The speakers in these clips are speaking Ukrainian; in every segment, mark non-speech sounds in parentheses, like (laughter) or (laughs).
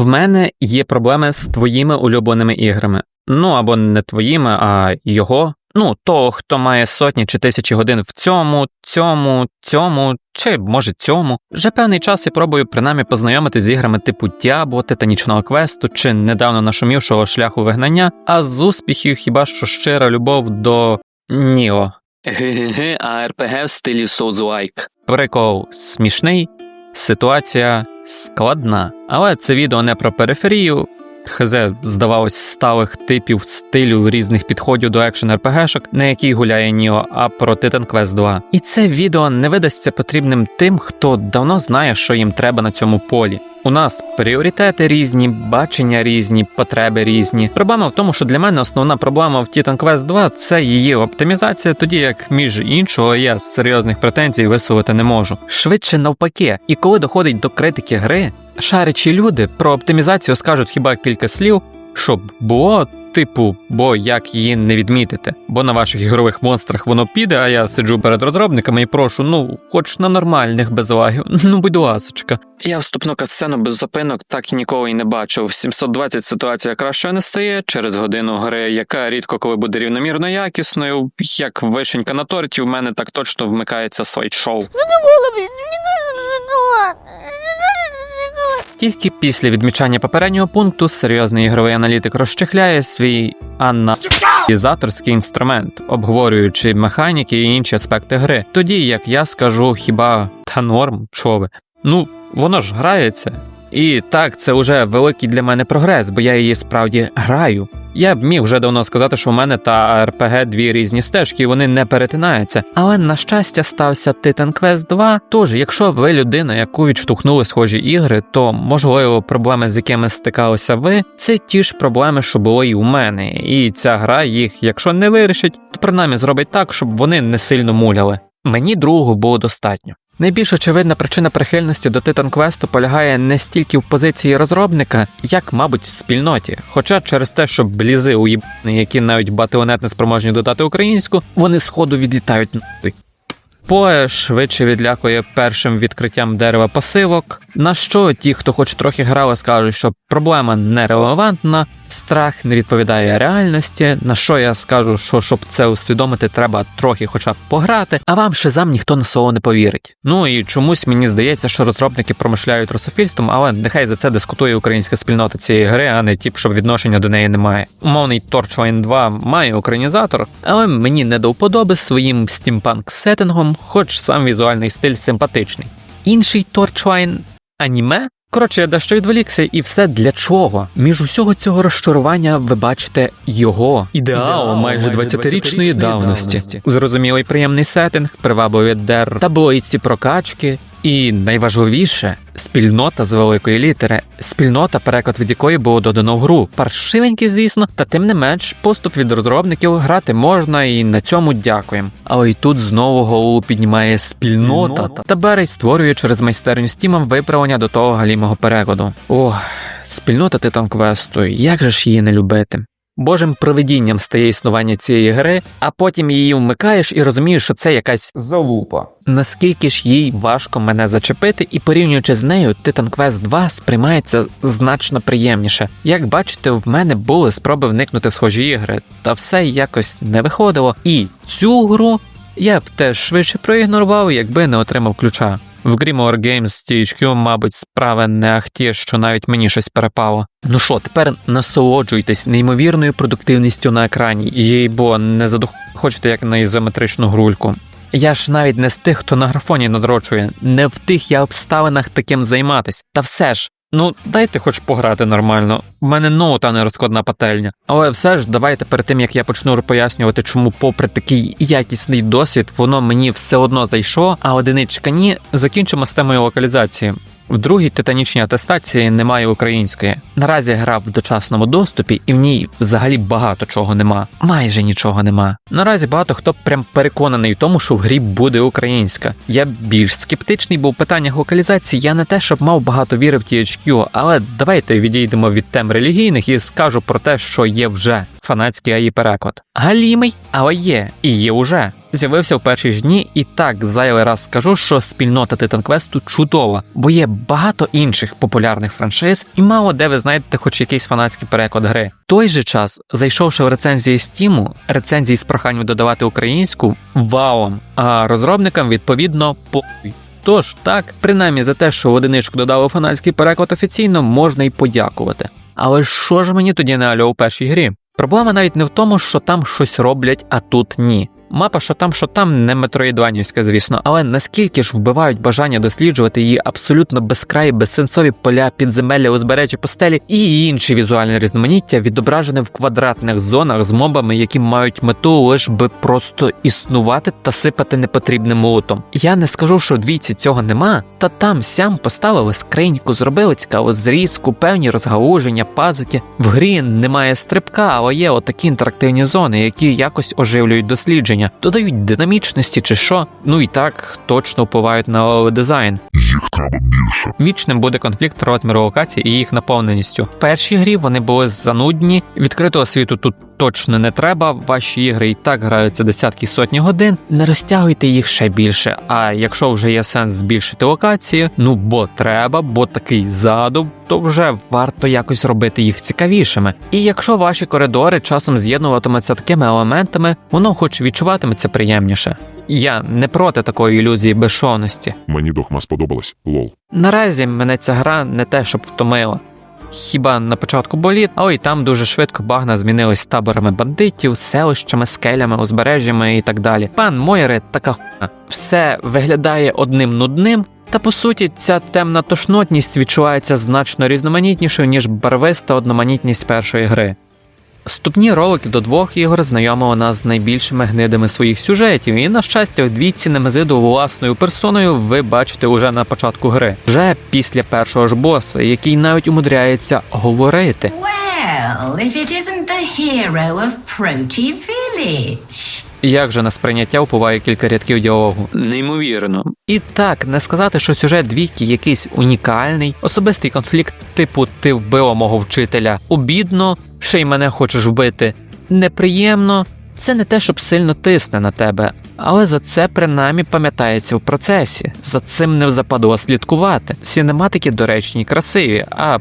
В мене є проблеми з твоїми улюбленими іграми. Ну або не твоїми, а його. Ну, того, хто має сотні чи тисячі годин в цьому, цьому, цьому, чи може цьому. Вже певний час я пробую принаймні познайомити з іграми типу Діабло, Титанічного квесту чи недавно нашумівшого шляху вигнання, а з успіхів хіба що щира любов до Ніо. Ге-ге-ге, а РПГ в стилі Souls-like. Прикол смішний, ситуація складна. Але це відео не про периферію. ХЗ, здавалось, сталих типів стилю різних підходів до екшен РПГшок, на якій гуляє Ніо, а про Titan Quest 2. І це відео не видасться потрібним тим, хто давно знає, що їм треба на цьому полі. У нас пріоритети різні, бачення різні, потреби різні. Проблема в тому, що для мене основна проблема в Titan Quest 2 це її оптимізація, тоді як між іншого я серйозних претензій висувати не можу. Швидше навпаки, і коли доходить до критики гри, шарячі люди про оптимізацію скажуть хіба кілька слів, щоб було. Типу, бо як її не відмітити? Бо на ваших ігрових монстрах воно піде, а я сиджу перед розробниками і прошу, ну, хоч на нормальних без лагів, (laughs) ну будь ласочка. Я вступну катсцену без зупинок так і ніколи й не бачив. 720 ситуація кращою не стає через годину гри, яка рідко коли буде рівномірно якісною. Як вишенька на торті, в мене так точно вмикається слайд-шоу. Задумала. Тільки після відмічання попереднього пункту серйозний ігровий аналітик розчехляє свій аналізаторський інструмент, обговорюючи механіки і інші аспекти гри. Тоді як я скажу хіба та норм, ви? Ну, воно ж грається. І так, це вже великий для мене прогрес, бо я її справді граю. Я б міг вже давно сказати, що у мене та РПГ дві різні стежки, і вони не перетинаються. Але на щастя стався Titan Quest 2. Тож, якщо ви людина, яку відштовхнули схожі ігри, то можливо проблеми, з якими стикалися ви, це ті ж проблеми, що було і у мене. І ця гра їх, якщо не вирішить, то принаймні зробить так, щоб вони не сильно муляли. Мені другого було достатньо. Найбільш очевидна причина прихильності до Titan Quest полягає не стільки в позиції розробника, як, мабуть, в спільноті. Хоча через те, що блізи уїбані, які навіть батионет не спроможні додати українську, вони сходу відлітають нахуй. Поe швидше відлякує першим відкриттям дерева пасивок, на що ті, хто хоч трохи грали, скажуть, що проблема нерелевантна, страх не відповідає реальності, на що я скажу, що щоб це усвідомити, треба трохи хоча б пограти, а вам ще зам ніхто на слово не повірить. Ну і чомусь мені здається, що розробники промишляють русофільством, але нехай за це дискутує українська спільнота цієї гри, а не ті, щоб відношення до неї немає. Умовний Torchline 2 має українізатор, але мені не до вподоби своїм стімпанк сеттингом, хоч сам візуальний стиль симпатичний. Інший Torchline аніме. Коротше, я дещо відволікся, і все для чого? Між усього цього розчарування ви бачите його ідеал майже 20-річної давності. Зрозумілий приємний сеттинг, привабливі дер, таблоїці прокачки, і найважливіше спільнота з великої літери, спільнота, переклад від якої було додано в гру. Паршивенький, звісно, та тим не менш, поступ від розробників грати можна, і на цьому дякуємо. Але й тут знову голову піднімає спільнота, Спільнота? та Берей створює через майстерню Стіма виправлення до того галімого перекладу. Ох, спільнота Титан Квесту, як же ж її не любити? Божим провидінням стає існування цієї гри, а потім її вмикаєш і розумієш, що це якась Залупа. наскільки ж їй важко мене зачепити, і порівнюючи з нею, Titan Quest 2 сприймається значно приємніше. Як бачите, в мене були спроби вникнути в схожі ігри, та все якось не виходило. І цю гру я б теж швидше проігнорував, якби не отримав ключа. В Grimoire Games THQ, мабуть, справи не ахті, що навіть мені щось перепало. Ну що, тепер насолоджуйтесь неймовірною продуктивністю на екрані, їй бо не задух... хочете як на ізометричну грульку. Я ж навіть не з тих, хто на графоні надрочує, не в тих я обставинах таким займатись. Та все ж, ну дайте хоч пограти нормально. У мене ноута не розкладна пательня. Але все ж, давайте перед тим як я почну пояснювати, чому, попри такий якісний досвід, воно мені все одно зайшло, а одиничка ні, закінчимо з темою локалізації. В другій титанічній атестації немає української. Наразі гра в дочасному доступі, і в ній взагалі багато чого нема. Майже нічого нема. Наразі багато хто прям переконаний в тому, що в грі буде українська. Я більш скептичний, бо в питаннях локалізації я не те, щоб мав багато віри в THQ, але давайте відійдемо від тем релігійних і скажу про те, що є вже фанатський АІ переклад. Галімий, але є, і є уже. З'явився в перші ж дні, і так зайвий раз скажу, що спільнота Titan Quest чудова, бо є багато інших популярних франшиз, і мало де ви знайдете хоч якийсь фанатський переклад гри. Той же час, зайшовши в рецензії Steam, рецензії з проханням додавати українську ваум, а розробникам відповідно похуй. Тож так, принаймні за те, що в одиничку додали фанатський переклад офіційно, можна й подякувати. Але що ж мені тоді не альо у першій грі? Проблема навіть не в тому, що там щось роблять, а тут ні. Мапа, що там, що там, не метроїдванівська, звісно, але наскільки ж вбивають бажання досліджувати її абсолютно безкраї, безсенсові поля, підземелля, узбережжя постелі і інші візуальне різноманіття, відображене в квадратних зонах з мобами, які мають мету лиш би просто існувати та сипати непотрібним молотом. Я не скажу, що в двійці цього нема, та там сям поставили скриньку, зробили цікаву зрізку, певні розгалуження, пазики. В грі немає стрибка, але є отакі інтерактивні зони, які якось оживлюють дослідження, додають динамічності чи що. Ну і так точно впливають на дизайн. Їх треба більше. Вічним буде конфлікт розміру локацій і їх наповненістю. В першій грі вони були занудні. Відкритого світу тут точно не треба. Ваші ігри і так граються десятки сотні годин. Не розтягуйте їх ще більше. А якщо вже є сенс збільшити локації, ну бо треба, бо такий задум, то вже варто якось робити їх цікавішими. І якщо ваші коридори часом з'єднуватимуться такими елементами, воно хоч відчуватиметься приємніше. Я не проти такої ілюзії безшовності. Мені дохма сподобалась. Лол. Наразі мене ця гра не те, щоб втомила. Хіба на початку боліт, але й там дуже швидко багна змінились таборами бандитів, селищами, скелями, узбережжями і так далі. Пан Мойре така хуйня. Все виглядає одним нудним. Та по суті, ця темна тошнотність відчувається значно різноманітнішою, ніж барвиста одноманітність першої гри. Вступні ролики до двох ігор знайомили нас з найбільшими гнидами своїх сюжетів, і на щастя, в двійці Немезиду власною персоною ви бачите уже на початку гри, вже після першого ж боса, який навіть умудряється говорити. Well, if it isn't the hero of Proti Village. Як же на сприйняття впливає кілька рядків діалогу? Неймовірно. І так, не сказати, що сюжет двійки якийсь унікальний, особистий конфлікт, типу ти вбила мого вчителя, обідно, ще й мене хочеш вбити. Неприємно, це не те, щоб сильно тисне на тебе, але за це принаймні пам'ятається в процесі. За цим не западло слідкувати. Сінематики доречні красиві, а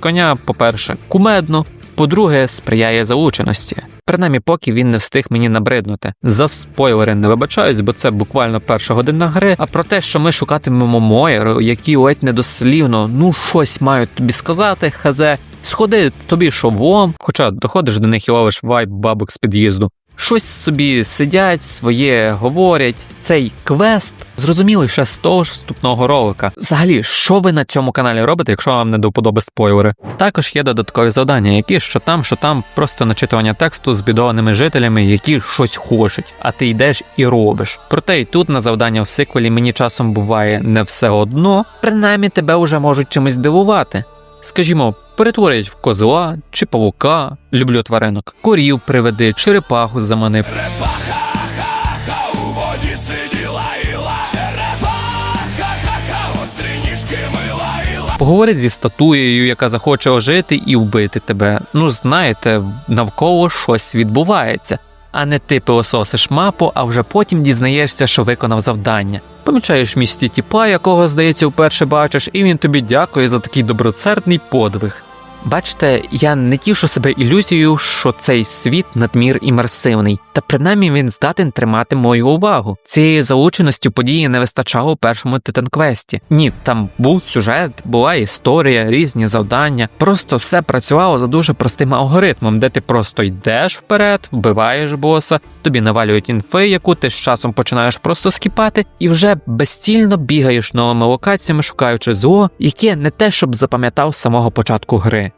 коня, по-перше, кумедно, по-друге, сприяє залученості. Принаймні, поки він не встиг мені набриднути. За спойлери не вибачаюсь, бо це буквально перша година гри. А про те, що ми шукатимемо Моєр, які ледь недослівно, ну щось мають тобі сказати, хазе. Сходи тобі шовом, хоча доходиш до них і ловиш вайб бабок з під'їзду. Щось собі сидять, своє говорять. Цей квест зрозумілий ще з того ж вступного ролика. Взагалі, що ви на цьому каналі робите, якщо вам не до вподоби спойлери? Також є додаткові завдання, які що там, що там, просто начитування тексту з бідованими жителями, які щось хочуть, а ти йдеш і робиш. Проте і тут на завдання в сиквелі мені часом буває не все одно, принаймні тебе вже можуть чимось дивувати. Скажімо, перетворять в козла чи павука, люблю тваринок, корів приведи, черепаху заманив. Поговорить зі статуєю, яка захоче ожити і вбити тебе. Ну, знаєте, навколо щось відбувається. А не ти пилососиш мапу, а вже потім дізнаєшся, що виконав завдання. Помічаєш місті тіпа, якого, здається, вперше бачиш, і він тобі дякує за такий добросердний подвиг. Бачите, я не тішу себе ілюзією, що цей світ надмір імерсивний, та принаймні він здатен тримати мою увагу. Цієї залученості події не вистачало у першому Титанквесті. Ні, там був сюжет, була історія, різні завдання. Просто все працювало за дуже простим алгоритмом, де ти просто йдеш вперед, вбиваєш боса, тобі навалюють інфи, яку ти з часом починаєш просто скіпати, і вже безцільно бігаєш новими локаціями, шукаючи зло, яке не те, щоб запам'ятав з самого початку гри.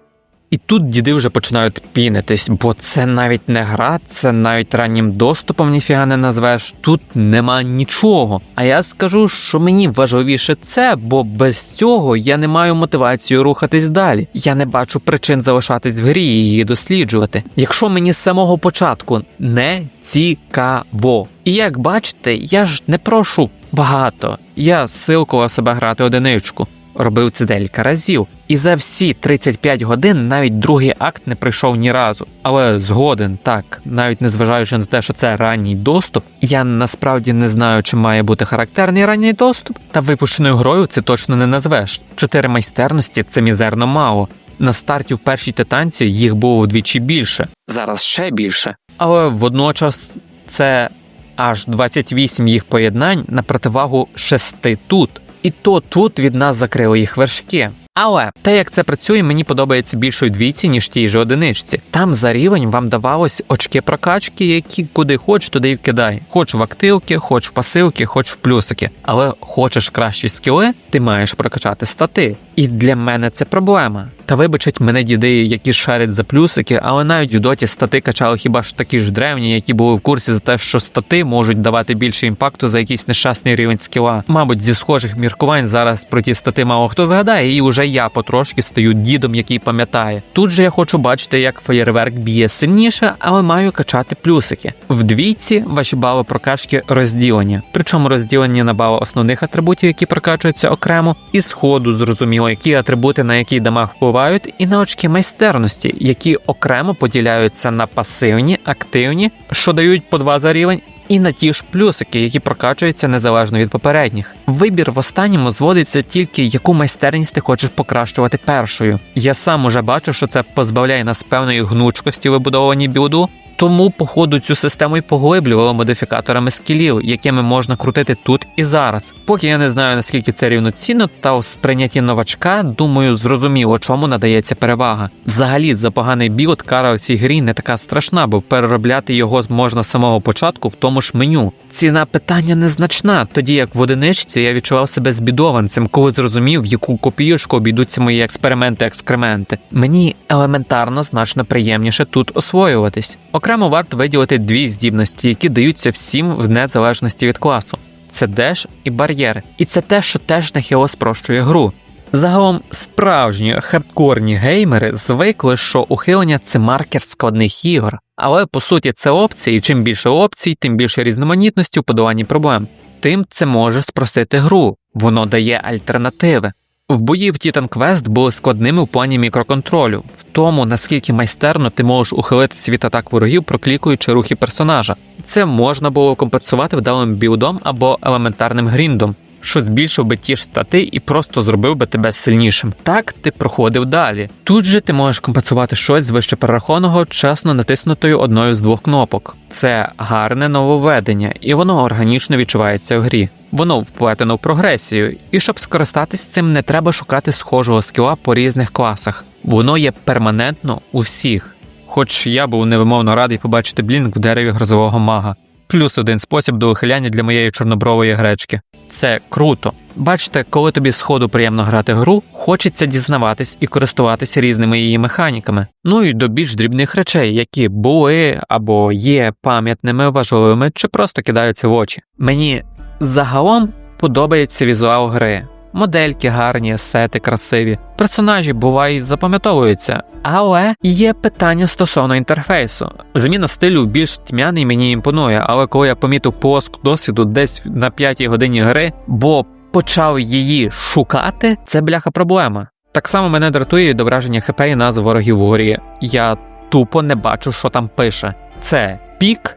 І тут діди вже починають пінитись, бо це навіть не гра, це навіть раннім доступом ніфіга не назвеш. Тут нема нічого. А я скажу, що мені важливіше це, бо без цього я не маю мотивацію рухатись далі. Я не бачу причин залишатись в грі і її досліджувати. Якщо мені з самого початку не цікаво. І як бачите, я ж не прошу багато. Я силкував себе грати одиничку. Робив це декілька разів, і за всі 35 годин навіть другий акт не пройшов ні разу. Але згоден так, навіть незважаючи на те, що це ранній доступ, я насправді не знаю, чи має бути характерний ранній доступ, та випущеною грою це точно не назвеш. Чотири майстерності це мізерно мало. На старті в першій титанці їх було вдвічі більше, зараз ще більше. Але водночас це аж 28 їх поєднань на противагу 6 тут. І то тут від нас закрили їх вершки. Але те, як це працює, мені подобається більшої двійці, ніж тій же одиничці. Там за рівень вам давалось очки прокачки, які куди хоч, туди й вкидай. Хоч в активки, хоч в пасивки, хоч в плюсики. Але хочеш кращі скіли, ти маєш прокачати стати. І для мене це проблема. Та вибачать мене діди, які шарять за плюсики, але навіть в доті стати качали хіба ж такі ж древні, які були в курсі за те, що стати можуть давати більше імпакту за якийсь нещасний рівень скіла. Мабуть, зі схожих міркувань зараз про ті стати мало хто згадає, і уже я потрошки стаю дідом, який пам'ятає. Тут же я хочу бачити, як феєрверк б'є сильніше, але маю качати плюсики. В двійці ваші бали прокачки розділені, причому розділені на бали основних атрибутів, які прокачуються окремо, і сходу зрозуміло, які атрибути на який дамаг впливають, і на очки майстерності, які окремо поділяються на пасивні, активні, що дають по 2 за рівень. І на ті ж плюсики, які прокачуються незалежно від попередніх. Вибір в останньому зводиться тільки, яку майстерність ти хочеш покращувати першою. Я сам уже бачу, що це позбавляє нас певної гнучкості вибудованій білду, тому, походу, цю систему й поглиблювало модифікаторами скілів, якими можна крутити тут і зараз. Поки я не знаю наскільки це рівноцінно, та у сприйнятті новачка, думаю, зрозуміло, чому надається перевага. Взагалі, за поганий білд кара у цій грі не така страшна, бо переробляти його можна з самого початку в тому ж меню. Ціна питання незначна, тоді як в одиничці я відчував себе збідованцем, коли зрозумів, в яку копіюшку обійдуться мої експерименти-екскременти. Мені елементарно значно приємніше тут освоюватись. Окремо варто виділити дві здібності, які даються всім в незалежності від класу. Це деш і бар'єри. І це те, що теж нахило спрощує гру. Загалом справжні хардкорні геймери звикли, що ухилення це маркер складних ігор. Але по суті це опції, і чим більше опцій, тим більше різноманітності у подоланні проблем. Тим це може спростити гру, воно дає альтернативи. В бої в Titan Quest були складними в плані мікроконтролю, в тому наскільки майстерно ти можеш ухилитися від атак ворогів, проклікуючи рухи персонажа. Це можна було компенсувати вдалим білдом або елементарним гріндом, що збільшив би ті ж стати і просто зробив би тебе сильнішим. Так ти проходив далі. Тут же ти можеш компенсувати щось з вище перерахованого чесно натиснутою одною з двох кнопок. Це гарне нововведення, і воно органічно відчувається в грі. Воно вплетено в прогресію, і щоб скористатись цим, не треба шукати схожого скіла по різних класах. Воно є перманентно у всіх. Хоч я був невимовно радий побачити блінк в дереві грозового мага. Плюс один спосіб до ухиляння для моєї чорнобрової гречки. Це круто. Бачите, коли тобі з ходу приємно грати гру, хочеться дізнаватись і користуватися різними її механіками. Ну і до більш дрібних речей, які були або є пам'ятними, важливими чи просто кидаються в очі. Мені загалом подобається візуал гри. Модельки гарні, сети красиві, персонажі бувають запам'ятовуються, але є питання стосовно інтерфейсу. Зміна стилю більш тьмяний мені імпонує, але коли я помітив полоску досвіду десь на п'ятій годині гри, бо почав її шукати, це бляха проблема. Так само мене дратує відображення ХП і назв ворогів в горі. Я тупо не бачу, що там пише. Це пік,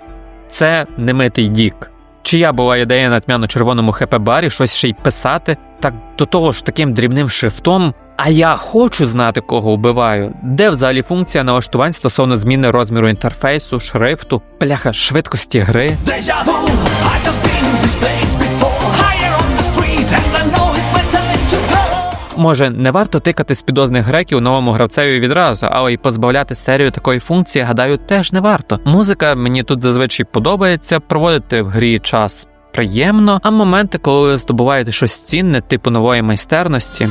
це немитий дік. Чия була ідея на тьмяно-червоному хп-барі щось ще й писати, так до того ж таким дрібним шрифтом. А я хочу знати, кого вбиваю. Де взагалі функція налаштувань стосовно зміни розміру інтерфейсу, шрифту, пляха, швидкості гри. Deja може не варто тикати з підозних греків новому гравцеві відразу, але й позбавляти серію такої функції, гадаю, теж не варто. Музика мені тут зазвичай подобається, проводити в грі час приємно, а моменти, коли ви здобуваєте щось цінне, типу нової майстерності.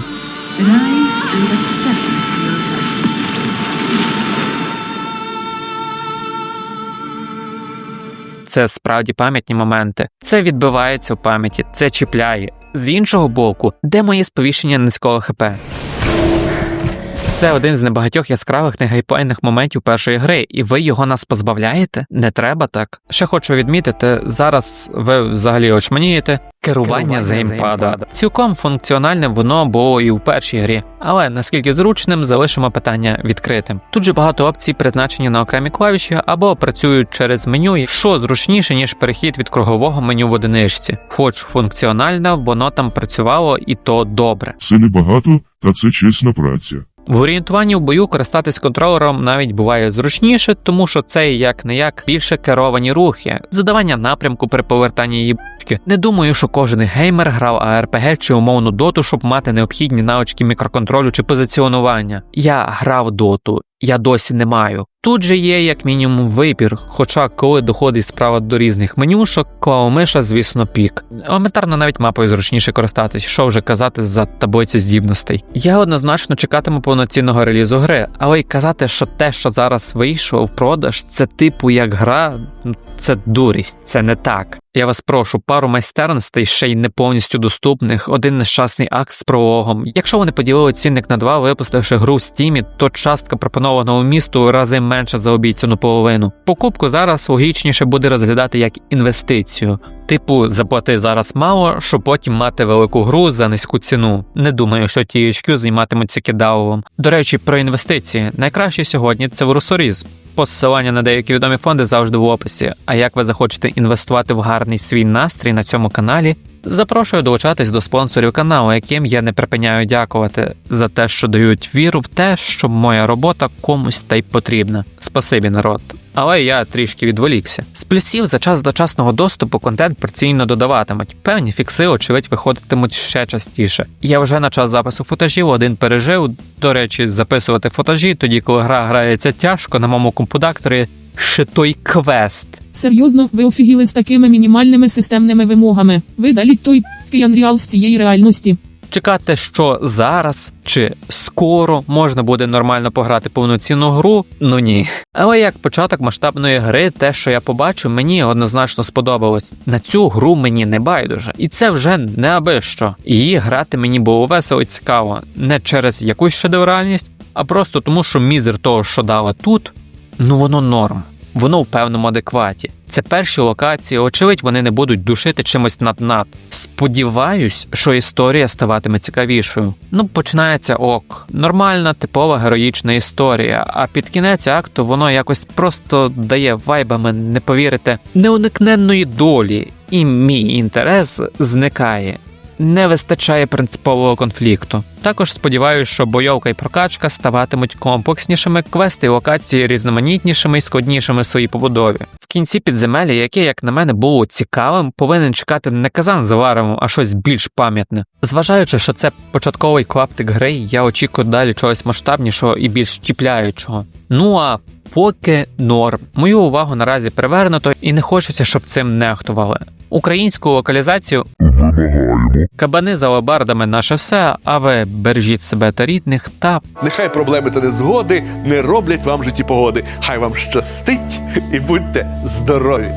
Це справді пам'ятні моменти. Це відбивається в пам'яті, це чіпляє. З іншого боку, де моє сповіщення низького ХП? Це один з небагатьох яскравих негайпойних моментів першої гри, і ви його нас позбавляєте? Не треба так. Ще хочу відмітити, зараз ви взагалі очманієте. Керування з геймпада. Цілком функціональним воно було і в першій грі, але наскільки зручним залишимо питання відкритим. Тут же багато опцій призначені на окремі клавіші або працюють через меню, що зручніше ніж перехід від кругового меню в одиничці. Хоч функціонально воно там працювало і то добре. Це небагато, та це чесна праця. В орієнтуванні в бою користатись контролером навіть буває зручніше, тому що це як не як більше керовані рухи, задавання напрямку при повертанні її б***ки. Не думаю, що кожен геймер грав ARPG чи умовну доту, щоб мати необхідні навички мікроконтролю чи позиціонування. Я грав доту, я досі не маю. Тут же є як мінімум вибір, хоча коли доходить справа до різних менюшок, клавомиша, звісно, пік. Елементарно навіть мапою зручніше користатись, що вже казати за таблиці здібностей. Я однозначно чекатиму повноцінного релізу гри, але й казати, що те, що зараз вийшло в продаж, це типу як гра, ну, це дурість, це не так. Я вас прошу, пару майстерностей ще й не повністю доступних, один нещасний акт з прологом. Якщо вони поділили цінник на два, випустивши гру в стімі, то частка пропонованого місту рази менша за обіцяну половину. Покупку зараз логічніше буде розглядати як інвестицію. Типу, заплати зараз мало, щоб потім мати велику гру за низьку ціну. Не думаю, що THQ займатимуться кидаловом. До речі, про інвестиції. Найкраще сьогодні це в Русоріз. Посилання на деякі відомі фонди завжди в описі. А як ви захочете інвестувати в гарний свій настрій на цьому каналі? Запрошую долучатись до спонсорів каналу, яким я не припиняю дякувати за те, що дають віру в те, що моя робота комусь та й потрібна. Спасибі, народ. Але я трішки відволікся. З плюсів за час дочасного доступу контент постійно додаватимуть. Певні фікси, очевидь, виходитимуть ще частіше. Я вже на час запису футажів один пережив. До речі, записувати футажі, тоді коли гра грається тяжко на моєму компудакторі. Ще той квест. Серйозно, ви офігіли з такими мінімальними системними вимогами. Видаліть той п***ський Unreal з цієї реальності. Чекати, що зараз чи скоро можна буде нормально пограти повноцінну гру, ну ні. Але як початок масштабної гри, те, що я побачив, мені однозначно сподобалось. На цю гру мені не байдуже, і це вже не аби що. Її грати мені було весело і цікаво, не через якусь шедевральність, а просто тому, що мізер того, що дали тут, ну воно норм. Воно в певному адекваті. Це перші локації, очевидь, вони не будуть душити чимось над-над. Сподіваюсь, що історія ставатиме цікавішою. Ну, починається ок. Нормальна, типова героїчна історія, а під кінець акту воно якось просто дає вайбами, не повірите, неуникненної долі, і мій інтерес зникає. Не вистачає принципового конфлікту. Також сподіваюся, що бойовка і прокачка ставатимуть комплекснішими, квести і локації різноманітнішими і складнішими в своїй побудові. В кінці підземелля, яке, як на мене, було цікавим, повинен чекати не казан з варевом, а щось більш пам'ятне. Зважаючи, що це початковий клаптик гри, я очікую далі чогось масштабнішого і більш чіпляючого. Ну а поки норм. Мою увагу наразі привернуто і не хочеться, щоб цим нехтували. Українську локалізацію Вимагаємо. Кабани за лобардами наше все, а ви бережіть себе та рідних та Нехай проблеми та незгоди не роблять вам житті погоди. Хай вам щастить і будьте здорові!